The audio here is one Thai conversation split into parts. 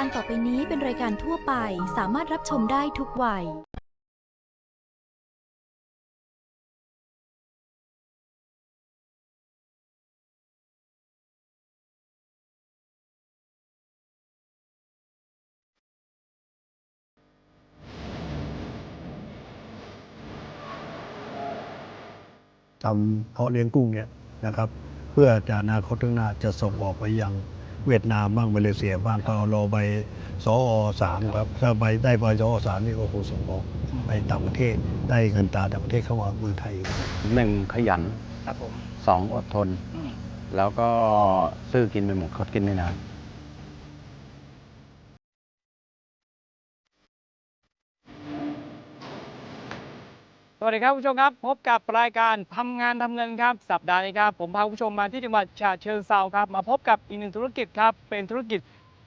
การต่อไปนี้เป็นรายการทั่วไปสามารถรับชมได้ทุกวัย ทำเพาะเลี้ยงกุ้งเนี่ยนะครับ เพื่อจะอนาคตข้างหน้าจะส่งออกไปยัง เวียดนามบ้างมาเลเซียบ้างก็รอใบสอสามครับถ้าใบได้ใบสอสามนี่ก็คงส่งออกไปต่างประเทศได้เงินตราต่างประเทศเข้ามาเมืองไทยหนึ่งขยันครับผมสองอดทนอืมแล้วก็ซื้อกินไปหมดคดกินไม่นาน สวัสดีครับคุณผู้ชมครับ พบกับรายการทำงานทำเงินครับ สัปดาห์นี้ครับ ผมพาคุณผู้ชมมาที่จังหวัดฉะเชิงเซาครับ มาพบกับอีกหนึ่งธุรกิจครับ เป็นธุรกิจ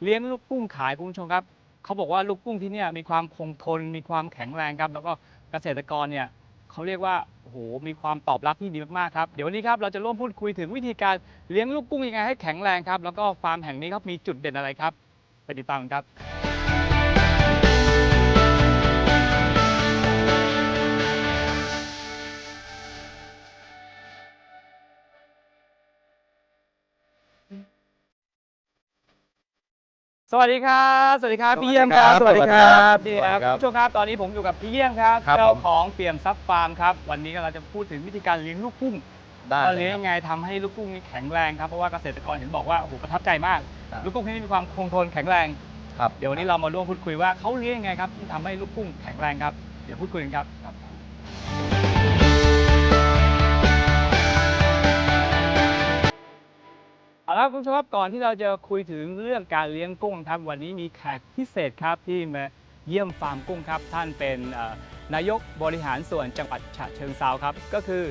เลี้ยงลูกกุ้งขายคุณผู้ชมครับ เขาบอกว่าลูกกุ้งที่นี่มีความคงทน มีความแข็งแรงครับ แล้วก็เกษตรกรเนี่ยเขาเรียกว่าโอ้โหมีความตอบรับที่ดีมากๆครับ เดี๋ยววันนี้ครับเราจะร่วมพูดคุยถึงวิธีการเลี้ยงลูกกุ้งยังไงให้แข็งแรงครับ แล้วก็ฟาร์มแห่งนี้ครับมีจุดเด่นอะไรครับ ไปติดตามกันครับ สวัสดีครับ สวัสดีครับพี่เยี่ยมครับสสวัวัสสดีดีคครัรับบดีครับสวัสดีครับผู้ชมครับ ตอนนี้ผมอยู่กับพี่เยี่ยมครับครับเจ้าผมของเปี่ยมซับฟาร์มครับ วันนี้เราจะพูดถึงวิธีการเลี้ยงลูกกุ้งได้ว่าเลี้ยงยังไงทำให้ลูกกุ้งนี่แข็งแรงครับ เพราะว่าเกษตรกรเห็นบอกว่า โอ้โห ประทับใจมากครับลูกกุ้งที่นี่มีความคงทนแข็งแรง ครับ เดี๋ยววันนี้เรามาร่วมพูดคุยว่าเขาเลี้ยงยังไงครับที่ทำให้ลูกกุ้งแข็งแรงครับ เดี๋ยวพูดคุยกันครับ เอาละครับคุณผู้ชมครับก่อนที่เราจะคุยถึงเรื่องการเลี้ยงกุ้งครับวันนี้มีแขกพิเศษครับที่มาเยี่ยมฟาร์มกุ้งครับ ท่านเป็นเอ่อนายกบริหารส่วนจังหวัดฉะเชิงเซาครับ ก็คือ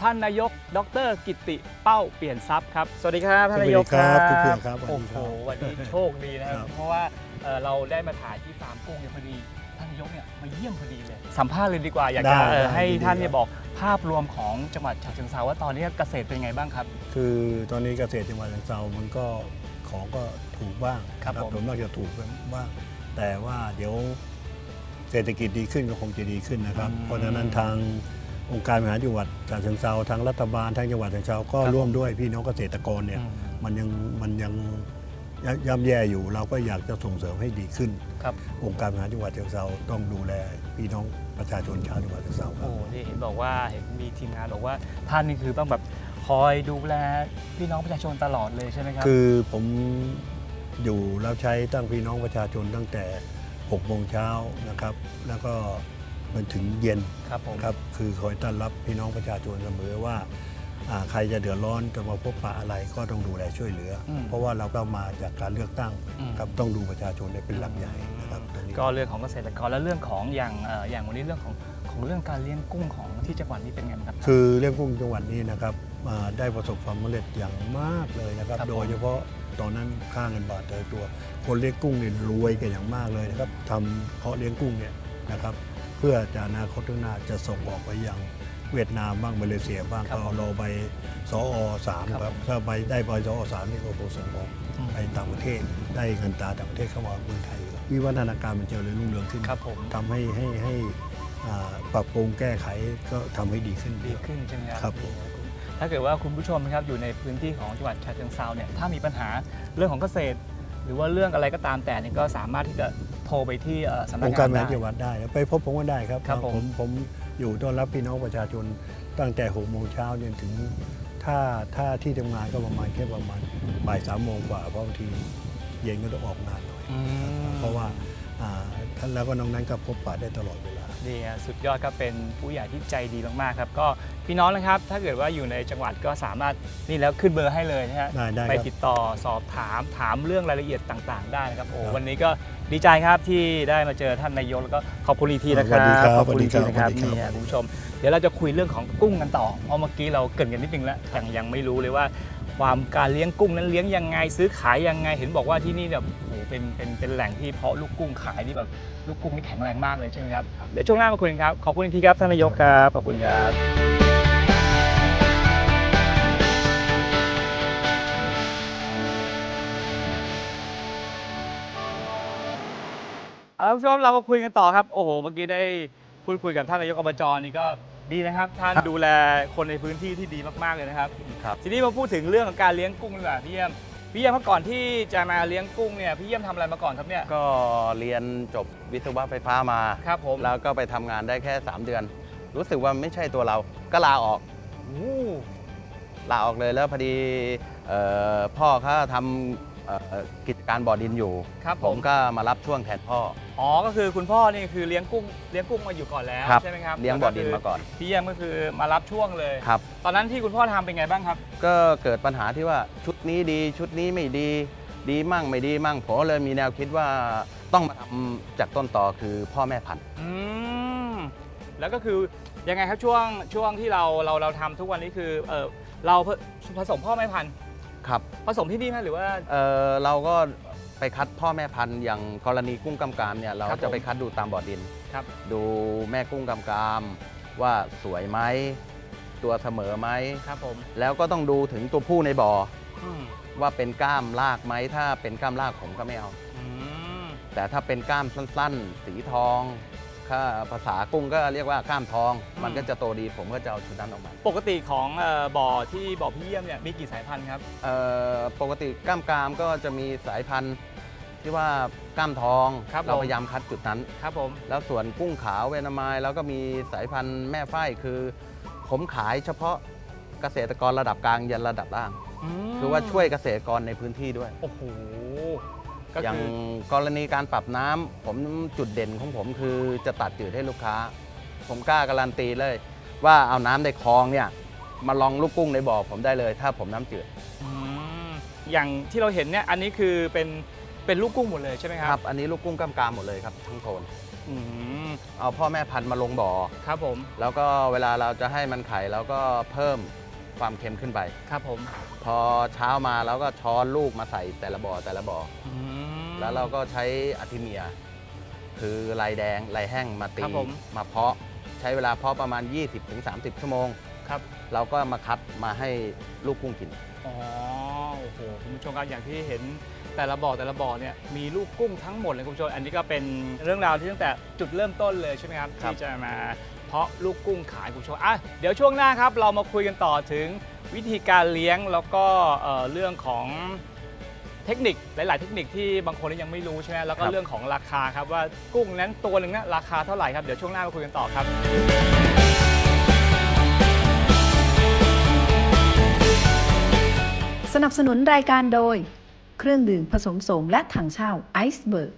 ท่านนายกดรกิตติเป้าเปลี่ยนทรัพย์ครับ สวัสดีครับ ท่านนายกสวัสดีครับคุณเพื่อนครับโอ้โหสวัสดีครับวันนี้โชคดีนะคครัรับบเพราะว่าเอ่อเราได้มาถ่ายที่ฟาร์มกุ้งเนี่ยพอดี ท่านนายกเนี่ยมาเยี่ยมพอดีเลย สัมภาษณ์เลยดีกว่า อยากจะได้เอ่อได้ให้ยินดีท่านเนี่ยครับ บอกภาพรวมของจังหวัดฉะเชิงเซาว่าตอนนี้เกษตรเป็นไงบ้างครับ คือตอนนี้เกษตรจังหวัดฉะเชิงเซามันก็ของก็ถูกบ้างครับนะผม ผมนอกจากถูกบ้างแต่ว่าเดี๋ยวเศรษฐกิจดีขึ้นก็คงจะดีขึ้นนะครับ เพราะฉะนั้นทางองค์การบริหารจังหวัดฉะเชิงเซาทางรัฐบาลทางจังหวัดฉะเชิงเซาก็ร่วมด้วยพี่น้องเกษตรกรเนี่ย มันยังมันยัง ยย่ำแย่อยู่เราก็อยากจะส่งเสริมให้ดีขึ้นครับ องค์การบริหารจังหวัดเชียงเซาต้องดูแลพี่น้องประชาชนชาวจังหวัดเชียงเซาครัโอ้บโหนี่เห็นบอกว่าเห็นมีทีมงานบอกว่าท่านนี่คือต้องแบบคอยดูแลพี่น้องประชาชนตลอดเลยใช่ไหมครับ คือผมอยู่รับใช้ตั้งพี่น้องประชาชนตั้งแต่6โมงเช้านะครับ แล้วก็มันถึงเย็นครับผม ครับ คือคอยต้อนรับพี่น้องประชาชนเสมอว่าอ่า ใครจะเดือดร้อนจะมาพบปะอะไรก็ต้องดูแลช่วยเหลืออมเพราะว่าเราก็มาจากการเลือกตั้งอืมครับต้องดูประชาชนเป็นหลักใหญ่นะครับตรงนี้ก็เรื่องของเกษตรกรและเรื่องของอย่างเอ่ออย่างวันนี้เรื่องของของเรื่องการเลี้ยงกุ้งของที่จังหวัดนี้เป็นไงบ้างครับ คือเรื่องกุ้งจังหวัดนี้นะครับอ่าได้ประสบความสำเร็จอย่างมากเลยนะครับครับผมโดยเฉพาะตอนนั้นค่าเงินบาทเจอตัว คนเลี้ยงกุ้งเนี่ยรวยกันอย่างมากเลยนะครับทำเพาะเลี้ยงกุ้งเนี่ยนะครับ เพื่อจะอนาคตข้างหน้าจะส่งออกไปยัง เวียดนามบ้างมาเลเซียบ้างครับก็ผมรอใบสอสามครับครับถ้าใบได้ใบสอสามนี่ก็คงส่งออกอืม ไปต่างประเทศได้เงินตราต่างประเทศเข้ามาเมืองไทยครับวิวัฒนาการมันเจริญรุ่งเรืองขึ้นครับผมทำให้ให้ให้อ่าปรับปรุงแก้ไขก็ทำให้ดีขึ้น ดีขึ้นใช่ไหมครัครับผม ถ้าเกิดว่าคุณผู้ชมนะครับอยู่ในพื้นที่ของจังหวัดฉะเชิงเซาเนี่ยถ้ามีปัญหาเรื่องของเกษตร หรือว่าเรื่องอะไรก็ตามแต่เนี่ยก็สามารถที่จะโทรไปที่เอ่อสำนัอกงค์งาการนบริหารได้จังหวัดได้แล้วไปพบผมก็ได้ครับครับผม ผมผม อยู่ต้อนรับพี่น้องประชาชนตั้งแต่6โมงเช้าจนถึงถ้าถ้าที่ทำงานก็ประมาณแค่ประมาณบ่ายสามโมงกว่าเพราะบางทีเย็นก็ต้องออกงานหน่อยอืมเพราะว่าอ่า ท่านแล้วก็น้องนั้นก็พบปะได้ตลอดเวลาดีอะสุดยอดครับเป็นผู้ใหญ่ที่ใจดีมากๆครับ ก็พี่น้องนะครับ ถ้าเกิดว่าอยู่ในจังหวัดก็สามารถนี่แล้วขึ้นเบอร์ให้เลยนะฮะได้ได้ไปครับติดต่อสอบถามถามเรื่องรายละเอียดต่าง ๆ ได้นะครับโอ้ครับวันนี้ก็ดีใจครับที่ได้มาเจอท่านนายกแล้วก็ขอบคุณอีกทีนะคสวัรัสดีครับขอบคุณอีกทีนะครับสวัสดีครับนี่ฮะคุณผู้ชม เดี๋ยวเราจะคุยเรื่องของกุ้งกันต่อเพราะเมื่อกี้เราเกรินกันนิดนึงแล้วแต่ยังไม่รู้เลยว่า ความการเลี้ยงกุ้งนั้นเลี้ยงยังไง ซื้อขายยังไง เห็นบอกว่าที่นี่แบบโอ้โหเป็นเป็นเป็นแหล่งที่เพาะลูกกุ้งขายนี่แบบลูกกุ้งนี่แข็งแรงมากเลยใช่ไหมครับเดี๋ยวช่วงหน้ามาคุยกันครับขอบคุณอีกทีครับท่านนายกครับขอบคุณครับคเอาละคุณผู้ชมเรามาคุยกันต่อครับ โอ้โห เมื่อกี้ได้พูดคุยกับท่านนายกอบจนี่ก็ ดีนะครับท่านดูแลคนในพื้นที่ที่ดีมากๆเลยนะครับ ครับทีนี้มาพูดถึงเรื่องของการเลี้ยงกุ้งดีกว่าพี่เยี่ยมพี่เยี่ยมเมื่อก่อนที่จะมาเลี้ยงกุ้งเนี่ยพี่เยี่ยมทำอะไรมาก่อนครับเนี่ยก็เรียนจบวิศวะไฟฟ้ามา ครับผมแล้วก็ไปทำงานได้แค่ 3 เดือน รู้สึกว่าไม่ใช่ตัวเราก็ลาออก โอ้ ลาออกเลยแล้วพอดีเอ่อพ่อเขาทำ เอ่อกิจการบ่อดินอยู่ ครับผผมมก็มารับช่วงแทนพ่อ อ๋อก็คือคุณพ่อนี่คือเลี้ยงกุ้งเลี้ยงกุ้งมาอยู่ก่อนแล้วครับ ใช่ไหมครับเลี้ยงบ่อดินมาก่อนพี่เยี่ยมก็คือมารับช่วงเลย ครับ ตอนนั้นที่คุณพ่อทำเป็นไงบ้างครับก็เกิดปัญหาที่ว่าชุดนี้ดีชุดนี้ไม่ดี ดีมั่งไม่ดีมั่งผมก็เลยมีแนวคิดว่าต้องมาทำจากต้นต่อคือพ่อแม่พันธุ์ อืมแล้วก็คือยังไงครับช่วงช่วงที่เราเราเราทำทุกวันนี้คือเออเราผสมพ่อแม่พันธุ์ ครับผสมที่นี่ไหมหรือว่า เอ่อเราก็ไปคัดพ่อแม่พันธุ์อย่างกรณีกุ้งกำกามเนี่ยเราครับผม จะไปคัดดูตามบ่อดิน ครับ ดูแม่กุ้งกำกามว่าสวยไหมตัวเสมอไหมครับผมแล้วก็ต้องดูถึงตัวผู้ในบ่ออืมว่าเป็นกล้ามลากไหมถ้าเป็นกล้ามลากผมก็ไม่เอา อืมแต่ถ้าเป็นกล้ามสั้น ๆ สีทอง ถ้าภาษากุ้งก็เรียกว่ากล้ามทอง มันก็จะโตดีผมก็จะเอาชุดนั้นออกมา ปกติของเอ่อบ่อที่บ่อพี่เยี่ยมเนี่ยมีกี่สายพันธุ์ครับ เอ่อปกติกล้ามกรามก็จะมีสายพันธุ์ที่ว่ากล้ามทอง ครับเราผม พยายามคัดจุดนั้น ครับผม แล้วส่วนกุ้งขาวเวนามายแล้วก็มีสายพันธุ์แม่ฝ้ายคือ ผมขายเฉพาะเกษตรกรระดับกลางยันระดับล่างมคือว่าช่วยเกษตรกรในพื้นที่ด้วย โอ้โห ก็อย่างคือ กรณีการปรับน้ำผมจุดเด่นของผมคือจะตัดจืดให้ลูกค้า ผมกล้าการันตีเลย ว่าเอาน้ำในคลองเนี่ยมาลองลูกกุ้งในบ่อผมได้เลย ถ้าผมน้ำจืดอืมอย่างที่เราเห็นเนี่ยอันนี้คือเป็นเป็นลูกกุ้งหมดเลยใช่ไหมคครัรับบอันนี้ลูกกุ้งกล้ามกรามหมดเลยครับทั้งโทนอืมเอาพ่อแม่พันธุ์มาลงบ่อ ครับผมแล้วก็เวลาเราจะให้มันไข่เราก็เพิ่มความเค็มขึ้นไป ครับผมพอเช้ามาเราก็ช้อนลูกมาใส่แต่ละบ่อแต่ละบ่อ อืม แล้วเราก็ใช้อะทิเมีย คือลายแดงลายแห้งมาตีครับผม มาเพาะใช้เวลาเพาะประมาณ 20-30 ชั่วโมง ครับ เราก็มาคัดมาให้ลูกกุ้งกิน อ๋อ โอ้โห คุณผู้ชมครับ อย่างที่เห็นแต่ละบ่อแต่ละบ่อเนี่ย มีลูกกุ้งทั้งหมดเลยคุณผู้ชม อันนี้ก็เป็นเรื่องราวที่ตั้งแต่จุดเริ่มต้นเลยใช่ไหมครับ ครับ ที่จะมาเพาะลูกกุ้งขายคุณผู้ชม อะ เดี๋ยวช่วงหน้าครับ เรามาคุยกันต่อถึงวิธีการเลี้ยงแล้วก็เอ่อเรื่องของ เทคนิคหลาย ๆ เทคนิคที่บางคนยังไม่รู้ใช่ไหมแล้วก็เรื่องของราคาครับว่ากุ้งนั้นตัวหนึ่งนะราคาเท่าไหร่ครับเดี๋ยวช่วงหน้ามาคุยกันต่อครับ สนับสนุนรายการโดย เครื่องดื่มผสมโสมและถังเช่าไอซ์เบิร์ก